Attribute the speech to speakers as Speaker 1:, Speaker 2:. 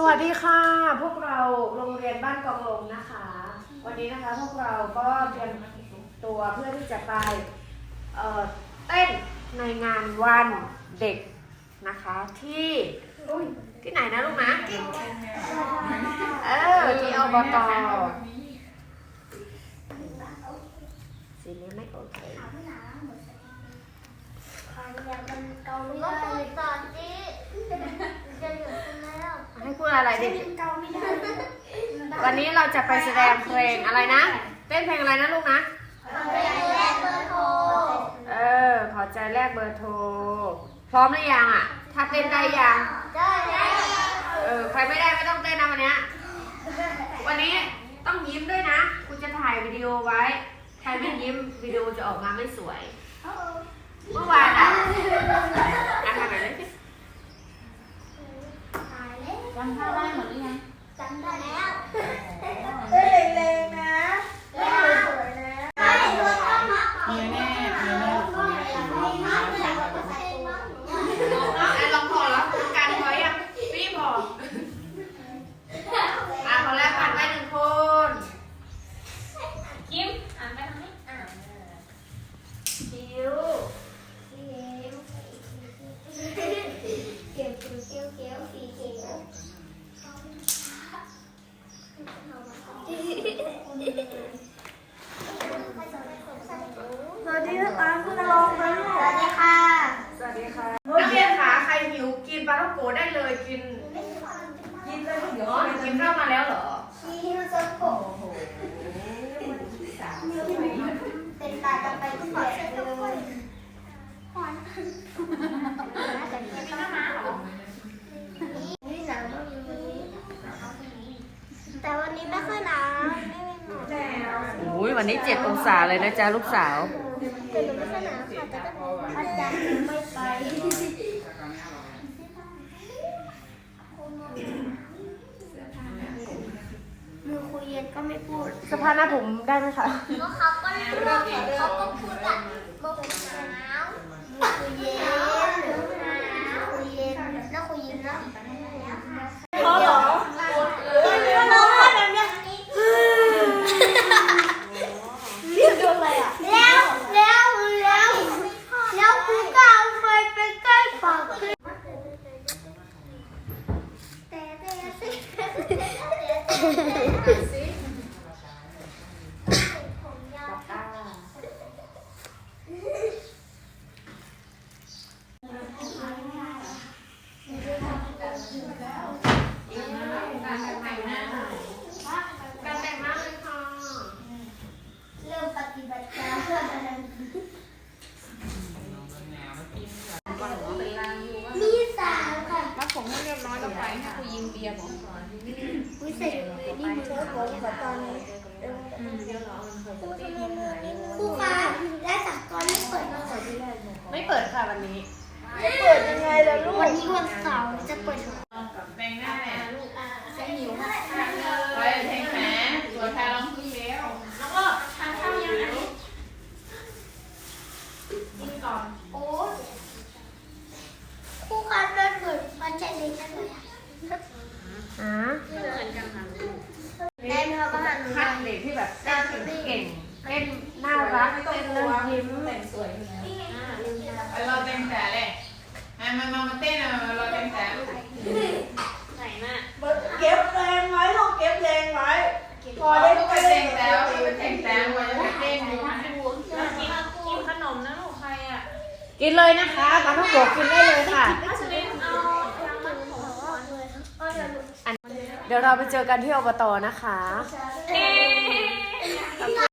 Speaker 1: สวัสดีค่ะ พวกเราโรงเรียนบ้านกองลมนะคะ วันนี้นะคะพวกเราก็เตรียมตัวเพื่อที่จะไปเอ่อเต้นในงานวันเด็กนะคะที่ที่ไหนนะลูกนะเออที่อบตสีนี้ไม่โอเค
Speaker 2: ก็พูดต่อสิจะหยุดคุณแล้ว
Speaker 1: ให้พูด อะไรดิ
Speaker 2: เกาไม่ได้
Speaker 1: วันนี้เราจะไปแสดงเพลงอะไรนะ เต้นเพลงอะไรนะลูกนะ
Speaker 2: ไปแลกเบอร์โทร
Speaker 1: เออ ขอใจแรกเบอร์โทร พร้อมหรือยังอะ ถ้าเต้นได้ยัง
Speaker 2: ได้แล้ว
Speaker 1: เออ ใครไม่ได้ไม่ต้องเต้นนะวันเนี้ยวันนี้ต้องยิ้มด้วยนะ คุณจะถ่ายวิดีโอไว้ ใครไม่ยิ้มวิดีโอจะออกมาไม่สวย เมื่อวานอะอะทำแบบนี้สิ
Speaker 2: Uh-huh. กินข้า
Speaker 1: วมาแล้วเหรอ
Speaker 2: ชิวสโกเป็นตาจะไปที่ไหนเลยนี่หนาวมากเลยแต่วันนี้ไม่ค่อยหนาวไม่ไม่หนาว
Speaker 3: แนว
Speaker 1: โอ้ยวันนี้เจ็ดองศาเลยนะจ๊ะลูกสาว
Speaker 2: แต่หนูไม่ค่อยหนาวค่ะแต่ก็อาจารย์ไม่ไปมือคุยเย็นก็ ไม่พูด
Speaker 1: สภาพหน้าผมได้ไหมคะ
Speaker 2: ก็เขาก็เลือกเขาก็พูดอะก็หนาวมือคุยเย็นหนาวคุยเย็นแล้วคุยเย็นแล้ว
Speaker 3: เขาหรอเฮ้ยเขาร้องไห้แบบเนี้ยเรียกโดนอะไรอะ
Speaker 2: แล้วแล้วแล้วแล้วคุณก็เอาไฟไปใกล้ปากแต่แต่สิผมยาว
Speaker 1: การแต่งหน้าเลยค่ะ
Speaker 2: เริ่มปฏิบัติการ มีสามค่ะ
Speaker 4: มัดผมให้เรียบร้อยแล้วไปให้ครูยิงเบียร์บอกก่อน
Speaker 2: วิเศษนี่มือผมกับตอนนี้ครูคะและสักกรไม่เปิดมา
Speaker 1: ไม่เปิดค่ะวันนี้
Speaker 3: ไม่เปิดยังไงล่ะลูก
Speaker 2: วันนี้วันเสาร์จะเปิด
Speaker 4: แต่งหน้าเนี่ย
Speaker 2: จะหิว
Speaker 4: ไปแทงแขนตัวแทนรองพื้นแล้ว แล้วก็ทานข้าวยังไงกินก่อน
Speaker 2: โอ้ครูคะมันเหมือนมันใช่เล็กจังเลยอะ
Speaker 1: อะ
Speaker 2: แม่ทำอาหารหนู
Speaker 1: คัดเด็กที่แบบเต้นเก่งเต้นน่ารักเต้นแล้วยิ้ม
Speaker 4: แต่งสวยเราแต่งแต่เลยมามามามาเต้นอะมาเราแต่งแต่ลูกไหนน่ะ
Speaker 3: เก็บแรงไว้ลูกเก็บแรงไว้พอได้
Speaker 4: ได้ไป
Speaker 3: เต้
Speaker 4: แต่
Speaker 3: น
Speaker 4: งแต่ไปแต่งแต่วันจะไปเต้นดูนะกินกินขนมนะลูกใครอะ
Speaker 1: กินเลยนะคะปลาท่องโกกินได้เลยค่ะ
Speaker 4: เดี๋
Speaker 1: ยวเราไปเจอกันที่อบตนะคะ